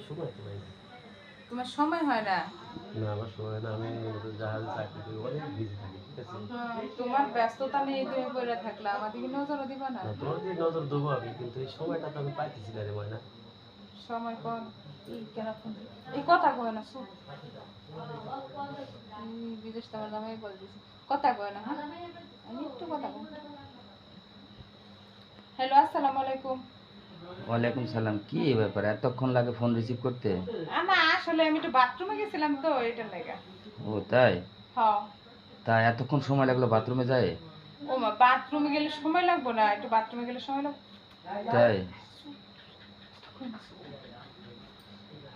সময় তো তোমার সময় হয় না? না আমার সময় না। আমি জাহাজ চাকরি করি অনেক বিজি থাকি ঠিক আছে? তোমার ব্যস্ততা নিয়ে তুমি পড়ে থাকলে আমার দিকে নজরও দিবা না? না, তোমার দিকে নজর দেবো আমি কিন্তু এই সময়টা তো আমি পাইতেছি না রে ময়না। সময় কর এই কেন এই কথা কয় না শুন। বিদেশ তোমার জামাই বলে কথা কয় না হ্যাঁ? আমি একটু কথা হ্যালো আসসালামু আলাইকুম। ওয়ালাইকুম সালাম কি ব্যাপার? এতক্ষণ লাগে ফোন রিসিভ করতে? না আসলে আমি একটু বাথরুমে গেছিলাম তো এটার লেগে। ও তাই? হ্যাঁ তা এতক্ষণ সময় লাগল বাথরুমে যায়? ও মা বাথরুমে গেলে সময় লাগবে না একটু বাথরুমে গেলে সময় লাগবে। তাই?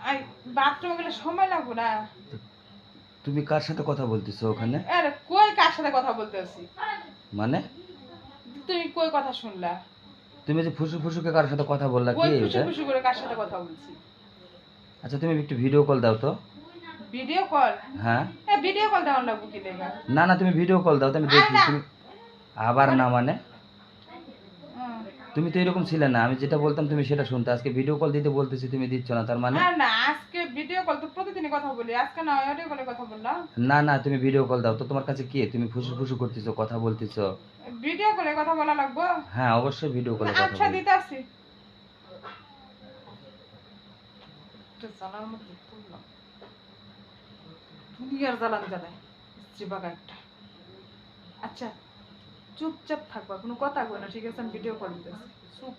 আই বাথরুমে গেলে সময় লাগবে না। তুমি কার সাথে কথা বলতেছো ওখানে? আরে কই কার সাথে কথা বলতে আছি মানে? তুমি কই কথা শুনলা? তুমি যে ফুসু ফুসুকে কার সাথে কথা বললা কি এটা ফুসু করে কার সাথে কথা বলছি? আচ্ছা তুমি একটু ভিডিও কল দাও তো। ভিডিও কল হ্যাঁ। এ ভিডিও কল দাও না বুকি দেখা না না তুমি ভিডিও কল দাও তুমি আমি দেখি তুমি আবার না মানে। তুমি তো এরকম ছিলে না আমি যেটা বলতাম তুমি সেটা শুনতে। আজকে ভিডিও কল দিতে বলতেছি তুমি দিচ্ছ না তার মানে? না না আজকে কল তো প্রতিদিনই কথা বলি। আজকে না অডিও কলে কথা বললাম। না না তুমি ভিডিও কল দাও। তো তোমার কাছে কি? তুমি ফুসু ফুসু করতেছো কথা বলতেছো। ভিডিও কলে কথা বলা লাগবে? হ্যাঁ অবশ্যই ভিডিও কলে কথা আচ্ছা দিতে আসি একটা জ্বালার মধ্যে পড়লাম। দুনিয়ার জ্বালান জ্বালায় চিবাকা একটা। আচ্ছা চুপচাপ থাকবা কোনো কথা কই না ঠিক আছে? আমি ভিডিও কল দিতেছি। চুপ।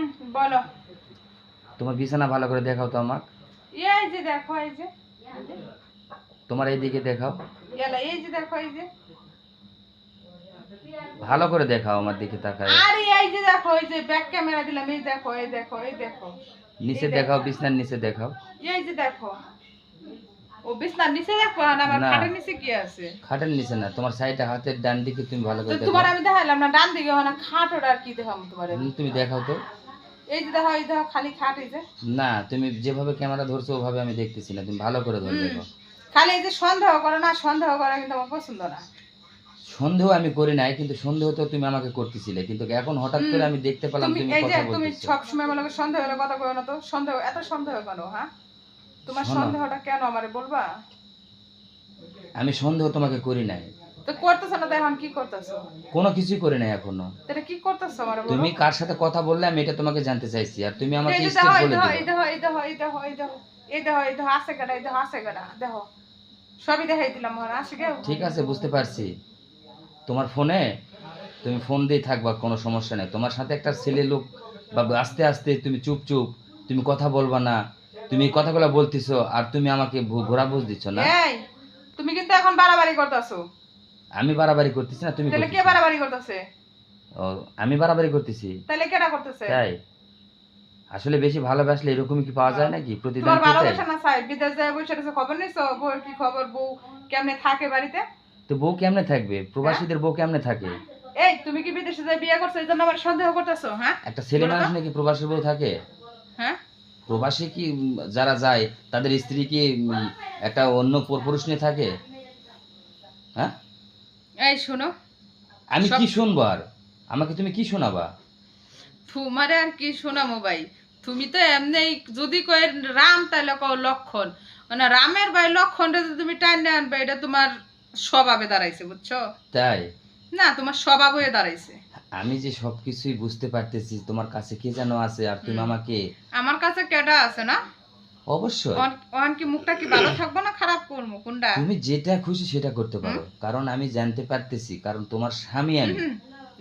হুম বলো। তোমার বিছানা ভালো করে দেখাও তো আমাক। এই যে দেখো এই যে। তোমার এইদিকে দেখাও। ইয়ালা এই যে দেখো এই যে। ভালো করে দেখাও আমার দিকে তাকায়। আরে এই যে দেখো এই যে ব্যাক ক্যামেরা দিলাম এই দেখো এই দেখো এই দেখো। নিচে দেখাও বিছনার নিচে দেখাও। এই যে দেখো। ও বিছনার নিচে দেখো না আমার খাটের নিচে কি আছে? খাটের নিচে না তোমার সাইডে হাতের ডান দিকে তুমি ভালো করে তোমার আমি দেখাইলাম না ডান দিকে হয় না খাট ওটা আর কি দেখাম তোমার? তুমি দেখাও তো। এই যে দেখো এই দেখো খালি খাট এই যে। না তুমি যেভাবে ক্যামেরা ধরছো ওভাবে আমি দেখতেছি না। তুমি ভালো করে ধরে দেখো। খালি এই যে সন্দেহ করো না সন্দেহ করা কিন্তু আমার পছন্দ না। সন্দেহ আমি করি নাই কিন্তু সন্দেহ তো তুমি আমাকে করতেছিলে। কিন্তু এখন হঠাৎ করে আমি দেখতে পেলাম তুমি এই যে তুমি সব সময় করো সন্দেহ হলে কথা কইও না তো। সন্দেহ এত সন্দেহ কেন হ্যাঁ? তোমার সন্দেহটা কেন আমারে বলবা? আমি সন্দেহ তোমাকে করি নাই। তো করতেছো না তো এখন কি করতেছো? কোনো কিছুই করি নাই এখনও। এটা কি করতেছো আমারে তুমি কার সাথে কথা বললে আমি এটা তোমাকে জানতে চাইছি আর তুমি আমাকে স্টেপ বলে দেখো, এই দেখো, এই দেখো, এই দেখো, এই দেখো, এই দেখো, এই দেখো, আছে কেডা, এই দেখো, আছে কেডা, দেখো। সবই দেখাই দিলাম ওর, আসে কেউ? ঠিক আছে বুঝতে পারছি। তোমার ফোনে তুমি ফোন দিয়ে থাকবা কোনো সমস্যা নেই। তোমার সাথে একটা ছেলে লোক বা আস্তে আস্তে তুমি চুপ চুপ তুমি কথা বলবা না তুমি কথাগুলো বলতেছো আর তুমি আমাকে ঘোরা বুঝ দিচ্ছ না? তুমি কিন্তু এখন বাড়াবাড়ি করতেছো। আমি বাড়াবাড়ি করতেছি না তুমি তাহলে কে বাড়াবাড়ি করতেছে? ও, আমি বাড়াবাড়ি করতেছি। তাহলে কেডা করতেছে? তাই? আসলে বেশি ভালোবাসলে এরকমই কি পাওয়া যায় নাকি? প্রতিদিন তোমার ভালোবাসা না চাই? বিদেশ যায় বসে রয়েছে, খবর নিছো? বউর কি খবর? বউ কেমনে থাকে বাড়িতে? তো বউ কেমনে থাকবে? প্রবাসীদের বউ কেমনে থাকে? এই তুমি কি বিদেশে যাই বিয়ে করছ? এই জন্য আমার সন্দেহ করতেছো হ্যাঁ? একটা ছেলে মানুষ নাকি প্রবাসী বউ থাকে? হ্যাঁ? প্রবাসী কি যারা যায় তাদের স্ত্রী কি একটা অন্য পর- পুরুষ নিয়ে থাকে? হ্যাঁ? এই শোনো। আমি কি শুনব আর? আমাকে তুমি কি শোনাবা? তোমারে আর কি শোনামো ভাই? তুমি তো এমনি যদি কয় রাম তাহলে কও লক্ষণ। মানে রামের ভাই লক্ষণটা যদি তুমি টাইনে আনবে এটা তোমার স্বভাবে দাঁড়াইছে বুঝছ? তাই? না তোমার স্বভাব হয়ে দাঁড়াইছে। আমি যে সবকিছুই বুঝতে পারতেছি তোমার কাছে কে যেন আছে আর তুমি আমাকে আমার কাছে কেডা আছে না? অবশ্যই। ওখান কি মুখটা কি ভালো থাকব না খারাপ করব? কোনটা? তুমি যেটা খুশি সেটা করতে পারো। কারণ আমি জানতে পারতেছি কারণ তোমার স্বামী আমি।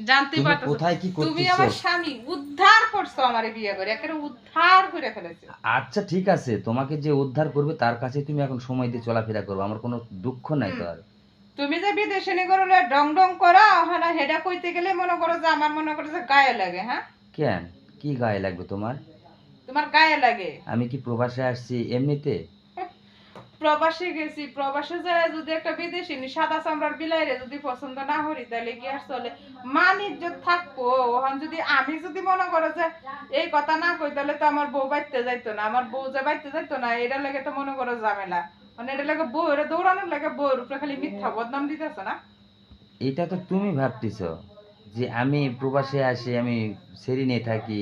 জানতে পারতেছো। কোথায় কি করতেছো? তুমি আমার স্বামী উদ্ধার করছ আমার বিয়ে করে একেবারে উদ্ধার করে ফেলেছো। আচ্ছা ঠিক আছে। তোমাকে যে উদ্ধার করবে তার কাছে তুমি এখন সময় দিয়ে চলাফেরা করবে। আমার কোনো দুঃখ নাই তো আর। তুমি যে বিদেশে নিয়ে করলে ডং ডং করো হ্যাঁ হেডা কইতে গেলে মনে করো যে আমার মনে করো যে গায়ে লাগে হ্যাঁ? কেন? কি গায়ে লাগবে তোমার? তোমার গায়ে লাগে? আমি কি প্রবাসে আসছি এমনিতে? প্রবাসে গেছি প্রবাসে যায় যদি একটা বিদেশি সাদা চামড়ার বিলাইরে যদি পছন্দ না করি তাহলে কি আর চলে? মান ইজ্জত থাকব ওখান যদি আমি যদি মনে করো যে এই কথা না কই তাহলে তো আমার বউ বাইতে যাইতো না আমার বউ যে বাইতে যাইতো না এটা লেগে তো মনে করো ঝামেলা। মানে এটা লাগে বউরে দৌড়ানোর লাগে বউর উপরে খালি মিথ্যা বদনাম দিতেছ না? এটা তো তুমি ভাবতেছ যে আমি প্রবাসে আসি আমি সেরি নিয়ে থাকি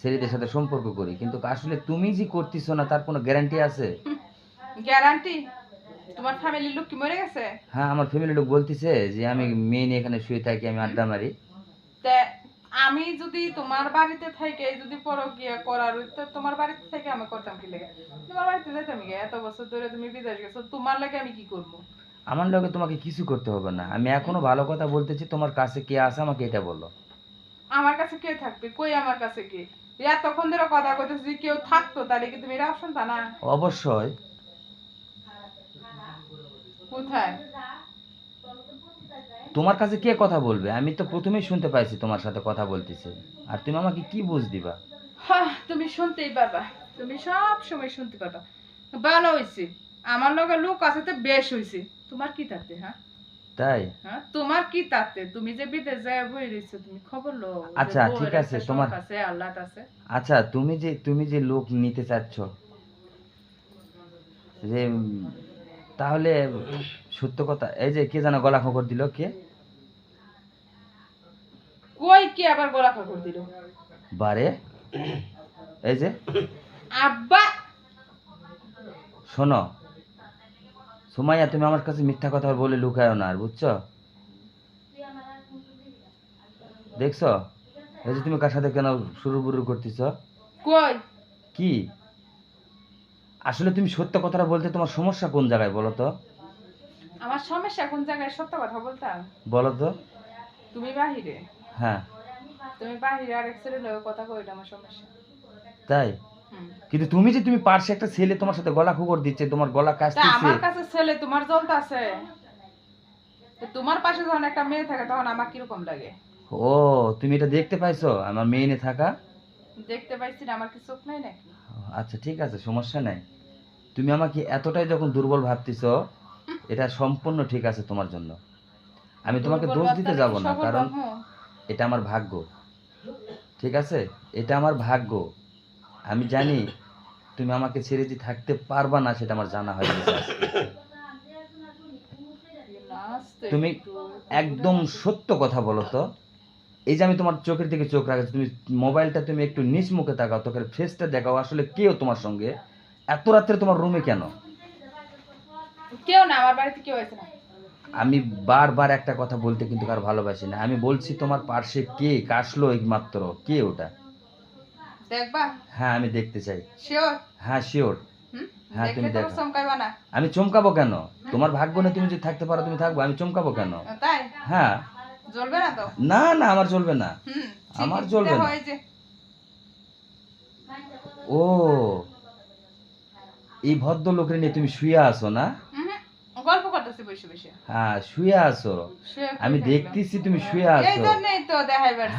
সেরিদের সাথে সম্পর্ক করি। কিন্তু আসলে তুমি যে করতেছো না তার কোনো গ্যারান্টি আছে? গ্যারান্টি তোমার ফ্যামিলির লোক কি মরে গেছে? হ্যাঁ আমার ফ্যামিলির লোক বলতেছে যে আমি মেয়ে নিয়ে এখানে শুয়ে থাকি আমি আড্ডা মারি। তা আমি যদি তোমার বাড়িতে থেকে যদি পরকিয়া করার তো তোমার বাড়িতে থেকে আমি করতাম কি লাগে? তোমার বাড়িতে যাইতাম কি এত বছর ধরে তুমি বিদেশ গেছো তোমার লাগে আমি কি করব? আমার লগে তোমাকে কিছু করতে হবে না। আমি এখনও ভালো কথা বলতেছি তোমার কাছে কে আছে আমাকে এটা বলো। আমার কাছে কে থাকবে? কই আমার কাছে কে? এতক্ষণ ধরে কথা কইতেছি যদি কেউ থাকতো তাহলে কি তুমি শুনতা না? অবশ্যই। কোথায়? তোমার কাছে কে কথা বলবে? আমি তো প্রথমেই শুনতে পাইছি তোমার সাথে কথা বলতেছে। আর তুমি আমাকে কি বুঝ দিবা? হ্যাঁ তুমি শুনতেই পারবা। তুমি সব সময় শুনতে পারবা। ভালো হইছে। আমার লগে লোক আছে তো বেশ হইছে। তোমার কি তাতে হ্যাঁ? তাই? হ্যাঁ তোমার কি তাতে? তুমি যে বিদেশ যায় বই রইছো তুমি খবর লো আচ্ছা, ঠিক আছে, তোমার- শখ আল্লাহ আছে। আচ্ছা তুমি যে তুমি যে লোক নিতে চাচ্ছ যে তাহলে সত্য কথা এই যে কে যেন গলা খবর দিল কে? কই কি আবার গলা কাপড় দিল? বারে এই যে। আব্বা! শোনো সুমাইয়া তুমি আমার কাছে মিথ্যা কথা বলে লুকায়ো না আর বুঝছ? দেখছ? এই যে তুমি কার সাথে কেন শুরু বুরু করতেছ? কই? কি? আসলে তুমি সত্য কথাটা বলতে তোমার সমস্যা কোন জায়গায় বলো তো? আমার সমস্যা কোন জায়গায়? সত্য কথা বলতাম। বলো তো। তুমি বাহিরে? হ্যাঁ। তুমি বাহিরে আর এক কথা কইটা আমার সমস্যা। তাই। কিন্তু তুমি যে তুমি পার্শ্বে একটা ছেলে তোমার সাথে গলা খুগর দিচ্ছে তোমার গলা কাশতেছে আমার কাছে ছেলে তোমার জ্বলতাছে তোমার পাশে যখন একটা মেয়ে থাকে তখন আমার কীরকম লাগে? ও তুমি এটা দেখতে পাইছো? আমার মেয়ে নিয়ে থাকা? দেখতে পাইছি না আমার কি চোখ নাই নাকি? আচ্ছা ঠিক আছে সমস্যা নাই। তুমি আমাকে এতটাই যখন দুর্বল ভাবতেছো এটা সম্পূর্ণ ঠিক আছে তোমার জন্য। আমি তোমাকে দোষ দিতে যাব না কারণ এটা আমার ভাগ্য। ঠিক আছে? এটা আমার ভাগ্য। আমি জানি তুমি আমাকে ছেড়ে যে থাকতে পারবা না সেটা আমার জানা হয়ে গেছে তুমি একদম সত্য কথা বলো তো। এই যে আমি তোমার চোখের দিকে চোখ রাখছি তুমি মোবাইলটা তুমি একটু নিচ মুখে তাকাও তোকে ফেসটা দেখাও আসলে কেউ তোমার সঙ্গে এত রাত্রে তোমার রুমে কেন? কেউ না আমার বাড়িতে কেউ আছে না। আমি বারবার একটা কথা বলতে কিন্তু কার ভালোবাসি না। আমি বলছি তোমার পার্শ্বে কে? কাশলো মাত্র? কে ওটা? দেখবা? হ্যাঁ আমি দেখতে চাই। শিওর হ্যাঁ শিওর হ্যাঁ, তুমি দেখো। চমকাইবা না। আমি চমকাবো কেন? তোমার ভাগ্য নেই তুমি যদি থাকতে পারো তুমি থাকব। আমি চমকাবো কেন? তাই? হ্যাঁ। জ্বলবে না তো? না না আমার চলবে না। আমার জ্বলবে না। ও। এই ভদ্রলোকের নিয়ে তুমি শুয়ে আছো না হুম, গল্প করতেছি বসে বসে হ্যাঁ শুয়ে আছো। আমি দেখতেছি তুমি শুয়ে আছো।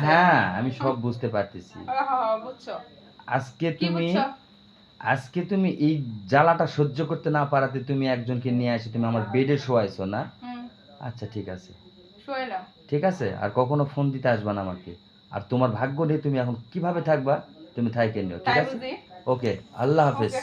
হ্যাঁ আমি সব বুঝতে পারতেছি। আজকে তুমি আজকে তুমি এই জ্বালাটা সহ্য করতে না পারাতে তুমি একজনকে নিয়ে আসে তুমি আমার বেডে শোয়াইছো না? আচ্ছা ঠিক আছে। ঠিক আছে? আর কখনো ফোন দিতে আসবা না আমাকে। আর তোমার ভাগ্য নিয়ে তুমি এখন কীভাবে থাকবা তুমি থাইকে নিও ঠিক আছে? ওকে আল্লাহ হাফেজ